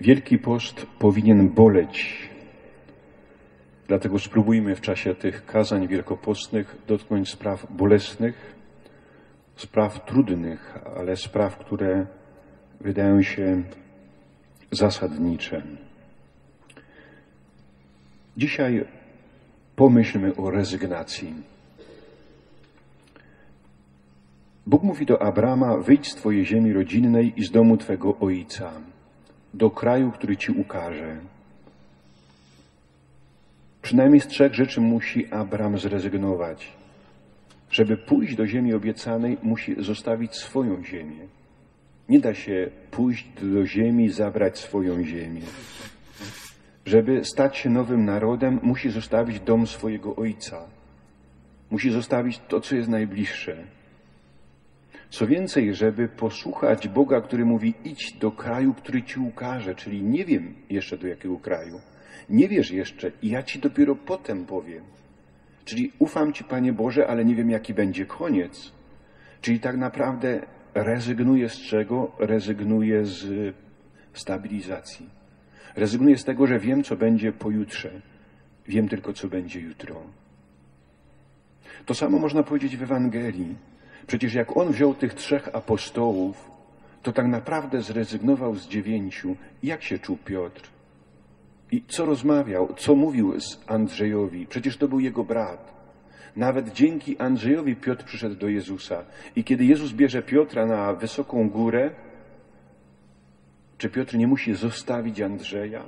Wielki Post powinien boleć. Dlatego spróbujmy w czasie tych kazań wielkopostnych dotknąć spraw bolesnych, spraw trudnych, ale spraw, które wydają się zasadnicze. Dzisiaj pomyślmy o rezygnacji. Bóg mówi do Abrama: Wyjdź z Twojej ziemi rodzinnej i z domu Twego ojca, kraju, który Ci ukaże. Przynajmniej z trzech rzeczy musi Abram zrezygnować. Żeby pójść do ziemi obiecanej, musi zostawić swoją ziemię. Nie da się pójść do ziemi, zabrać swoją ziemię. Żeby stać się nowym narodem, musi zostawić dom swojego ojca. Musi zostawić to, co jest najbliższe. Co więcej, żeby posłuchać Boga, który mówi: idź do kraju, który ci ukaże, czyli nie wiem jeszcze do jakiego kraju. Nie wiesz jeszcze i ja ci dopiero potem powiem. Czyli ufam ci, Panie Boże, ale nie wiem, jaki będzie koniec. Czyli tak naprawdę rezygnuję z czego? Rezygnuję z stabilizacji. Rezygnuję z tego, że wiem, co będzie pojutrze. Wiem tylko, co będzie jutro. To samo można powiedzieć w Ewangelii. Przecież jak on wziął tych trzech apostołów, to tak naprawdę zrezygnował z dziewięciu. Jak się czuł Piotr? I co rozmawiał, co mówił z Andrzejowi? Przecież to był jego brat. Nawet dzięki Andrzejowi Piotr przyszedł do Jezusa. I kiedy Jezus bierze Piotra na wysoką górę, czy Piotr nie musi zostawić Andrzeja?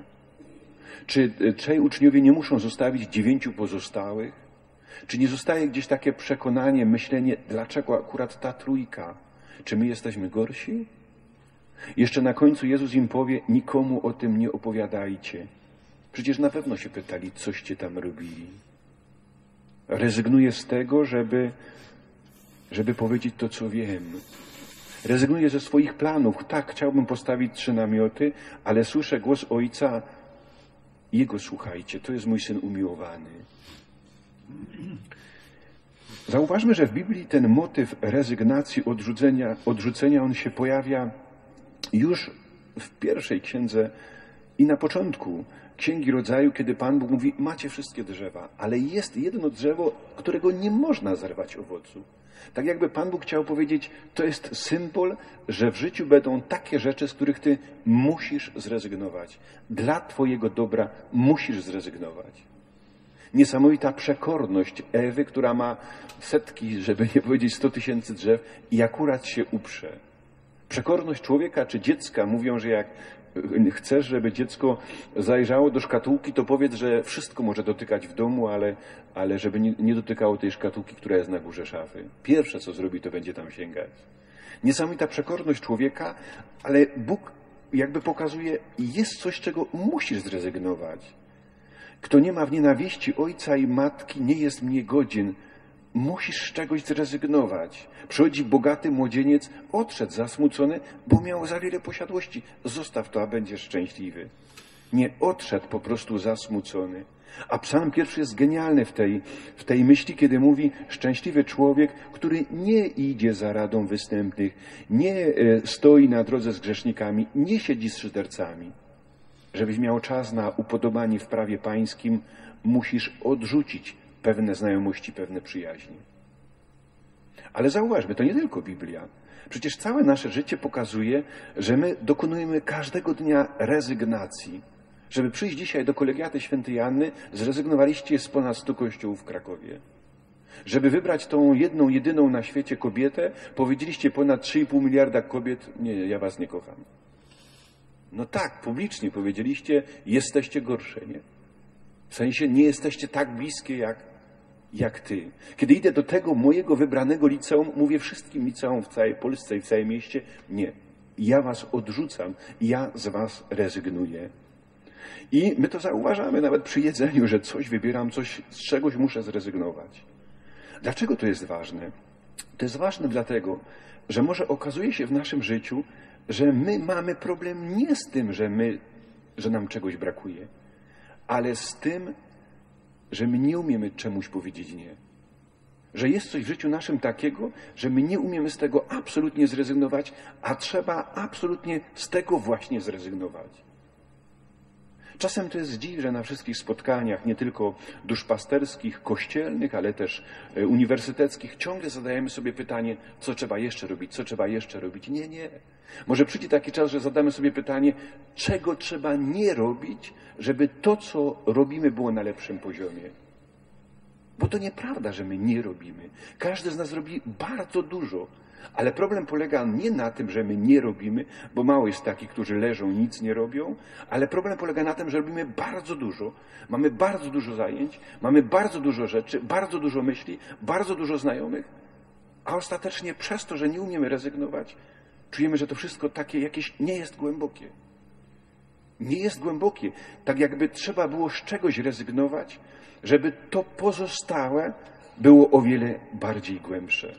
Czy trzej uczniowie nie muszą zostawić dziewięciu pozostałych? Czy nie zostaje gdzieś takie przekonanie, myślenie, dlaczego akurat ta trójka? Czy my jesteśmy gorsi? Jeszcze na końcu Jezus im powie, nikomu o tym nie opowiadajcie. Przecież na pewno się pytali, coście tam robili. Rezygnuję z tego, żeby, żeby powiedzieć to, co wiem. Rezygnuję ze swoich planów. Tak, chciałbym postawić trzy namioty, ale słyszę głos Ojca. Jego słuchajcie, to jest mój syn umiłowany. Zauważmy, że w Biblii ten motyw rezygnacji, odrzucenia, odrzucenia, on się pojawia już w pierwszej księdze i na początku Księgi Rodzaju, kiedy Pan Bóg mówi, macie wszystkie drzewa, ale jest jedno drzewo, którego nie można zerwać owocu. Tak jakby Pan Bóg chciał powiedzieć, to jest symbol, że w życiu będą takie rzeczy, z których Ty musisz zrezygnować. Dla Twojego dobra musisz zrezygnować. Niesamowita przekorność Ewy, która ma setki, żeby nie powiedzieć sto tysięcy drzew i akurat się uprze. Przekorność człowieka czy dziecka mówią, że jak chcesz, żeby dziecko zajrzało do szkatułki, to powiedz, że wszystko może dotykać w domu, ale, ale żeby nie, nie dotykało tej szkatułki, która jest na górze szafy. Pierwsze, co zrobi, to będzie tam sięgać. Niesamowita przekorność człowieka, ale Bóg jakby pokazuje, jest coś, czego musisz zrezygnować. Kto nie ma w nienawiści ojca i matki, nie jest mnie godzien. Musisz z czegoś zrezygnować. Przychodzi bogaty młodzieniec, odszedł zasmucony, bo miał za wiele posiadłości. Zostaw to, a będziesz szczęśliwy. Nie odszedł po prostu zasmucony. A psalm pierwszy jest genialny w tej, w tej myśli, kiedy mówi szczęśliwy człowiek, który nie idzie za radą występnych, nie e, stoi na drodze z grzesznikami, nie siedzi z szydercami. Żebyś miał czas na upodobanie w prawie pańskim, musisz odrzucić pewne znajomości, pewne przyjaźnie. Ale zauważmy, to nie tylko Biblia. Przecież całe nasze życie pokazuje, że my dokonujemy każdego dnia rezygnacji. Żeby przyjść dzisiaj do kolegiaty świętej Anny, zrezygnowaliście z ponad 100 kościołów w Krakowie. Żeby wybrać tą jedną, jedyną na świecie kobietę, powiedzieliście ponad 3,5 miliarda kobiet, nie, ja was nie kocham. No tak, publicznie powiedzieliście, jesteście gorsze, nie? W sensie nie jesteście tak bliskie jak, jak ty. Kiedy idę do tego mojego wybranego liceum, mówię wszystkim liceum w całej Polsce i w całym mieście, nie. Ja was odrzucam, ja z was rezygnuję. I my to zauważamy nawet przy jedzeniu, że coś wybieram, coś, z czegoś muszę zrezygnować. Dlaczego to jest ważne? To jest ważne dlatego, że może okazuje się w naszym życiu, że my mamy problem nie z tym, że my, że nam czegoś brakuje, ale z tym, że my nie umiemy czemuś powiedzieć nie. Że jest coś w życiu naszym takiego, że my nie umiemy z tego absolutnie zrezygnować, a trzeba absolutnie z tego właśnie zrezygnować. Czasem to jest dziw, że na wszystkich spotkaniach, nie tylko duszpasterskich, kościelnych, ale też e, uniwersyteckich, ciągle zadajemy sobie pytanie, co trzeba jeszcze robić, co trzeba jeszcze robić. Nie, nie. Może przyjdzie taki czas, że zadamy sobie pytanie, czego trzeba nie robić, żeby to, co robimy, było na lepszym poziomie. Bo to nieprawda, że my nie robimy. Każdy z nas robi bardzo dużo. Ale problem polega nie na tym, że my nie robimy, bo mało jest takich, którzy leżą, nic nie robią, ale problem polega na tym, że robimy bardzo dużo, mamy bardzo dużo zajęć, mamy bardzo dużo rzeczy, bardzo dużo myśli, bardzo dużo znajomych, a ostatecznie przez to, że nie umiemy rezygnować, czujemy, że to wszystko takie jakieś nie jest głębokie. Nie jest głębokie. Tak jakby trzeba było z czegoś rezygnować, żeby to pozostałe było o wiele bardziej głębsze.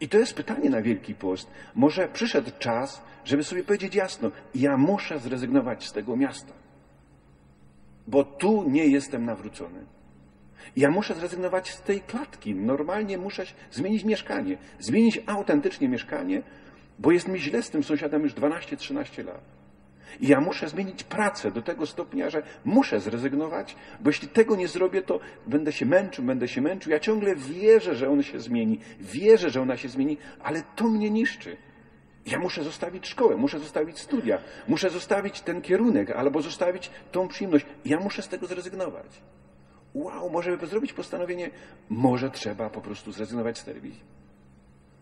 I to jest pytanie na Wielki Post. Może przyszedł czas, żeby sobie powiedzieć jasno, ja muszę zrezygnować z tego miasta, bo tu nie jestem nawrócony. Ja muszę zrezygnować z tej klatki. Normalnie muszę zmienić mieszkanie, zmienić autentycznie mieszkanie, bo jest mi źle z tym sąsiadem już 12-13 lat. I ja muszę zmienić pracę do tego stopnia, że muszę zrezygnować, bo jeśli tego nie zrobię, to będę się męczył, będę się męczył. Ja ciągle wierzę, że on się zmieni, wierzę, że ona się zmieni, ale to mnie niszczy. Ja muszę zostawić szkołę, muszę zostawić studia, muszę zostawić ten kierunek albo zostawić tą przyjemność. Ja muszę z tego zrezygnować. Wow, może zrobić postanowienie, może trzeba po prostu zrezygnować z telewizji.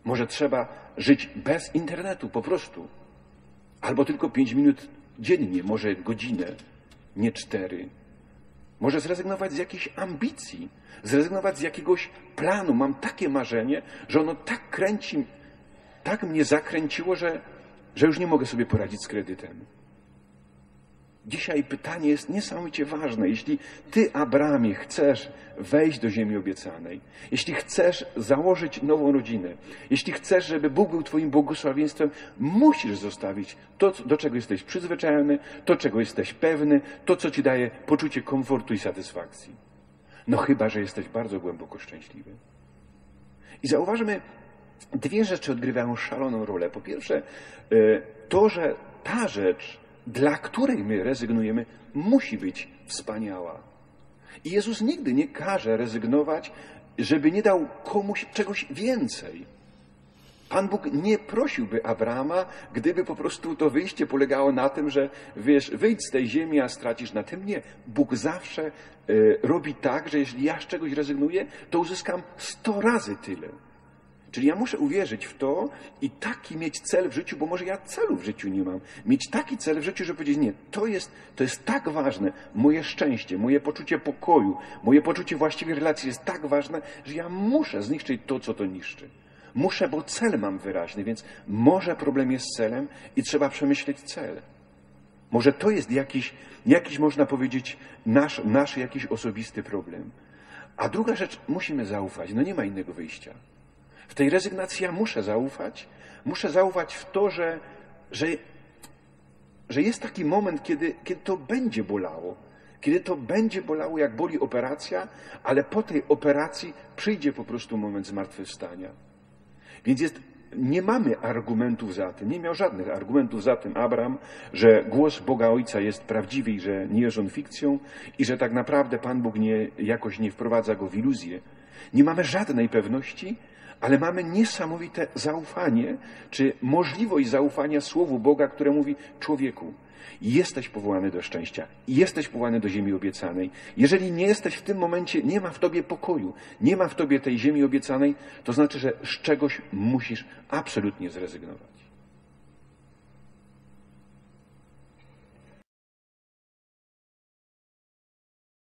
Może trzeba żyć bez internetu, po prostu. Albo tylko pięć minut dziennie, może godzinę, nie cztery. Może zrezygnować z jakiejś ambicji, zrezygnować z jakiegoś planu. Mam takie marzenie, że ono tak kręci, tak mnie zakręciło, że, że już nie mogę sobie poradzić z kredytem. Dzisiaj pytanie jest niesamowicie ważne. Jeśli ty, Abramie, chcesz wejść do ziemi obiecanej, jeśli chcesz założyć nową rodzinę, jeśli chcesz, żeby Bóg był twoim błogosławieństwem, musisz zostawić to, do czego jesteś przyzwyczajony, to, czego jesteś pewny, to, co ci daje poczucie komfortu i satysfakcji. No chyba, że jesteś bardzo głęboko szczęśliwy. I zauważmy, dwie rzeczy odgrywają szaloną rolę. Po pierwsze, e, to, że ta rzecz, dla której my rezygnujemy, musi być wspaniała. I Jezus nigdy nie każe rezygnować, żeby nie dał komuś czegoś więcej. Pan Bóg nie prosiłby Abrama, gdyby po prostu to wyjście polegało na tym, że wiesz, wyjdź z tej ziemi, a stracisz na tym. Nie. Bóg zawsze y, robi tak, że jeśli ja z czegoś rezygnuję, to uzyskam sto razy tyle. Czyli ja muszę uwierzyć w to i taki mieć cel w życiu, bo może ja celu w życiu nie mam. Mieć taki cel w życiu, żeby powiedzieć, nie, to jest, to jest tak ważne, moje szczęście, moje poczucie pokoju, moje poczucie właściwej relacji jest tak ważne, że ja muszę zniszczyć to, co to niszczy. Muszę, bo cel mam wyraźny, więc może problem jest celem i trzeba przemyśleć cel. Może to jest jakiś, jakiś można powiedzieć, nasz, nasz jakiś osobisty problem. A druga rzecz, musimy zaufać. No nie ma innego wyjścia. W tej rezygnacji ja muszę zaufać. Muszę zaufać w to, że, że, że jest taki moment, kiedy, kiedy to będzie bolało. Kiedy to będzie bolało, jak boli operacja, ale po tej operacji przyjdzie po prostu moment zmartwychwstania. Więc jest, nie mamy argumentów za tym, nie miał żadnych argumentów za tym Abraham, że głos Boga Ojca jest prawdziwy i że nie jest on fikcją i że tak naprawdę Pan Bóg nie, jakoś nie wprowadza go w iluzję. Nie mamy żadnej pewności, ale mamy niesamowite zaufanie, czy możliwość zaufania Słowu Boga, które mówi człowieku, jesteś powołany do szczęścia, jesteś powołany do ziemi obiecanej. Jeżeli nie jesteś w tym momencie, nie ma w tobie pokoju, nie ma w tobie tej ziemi obiecanej, to znaczy, że z czegoś musisz absolutnie zrezygnować.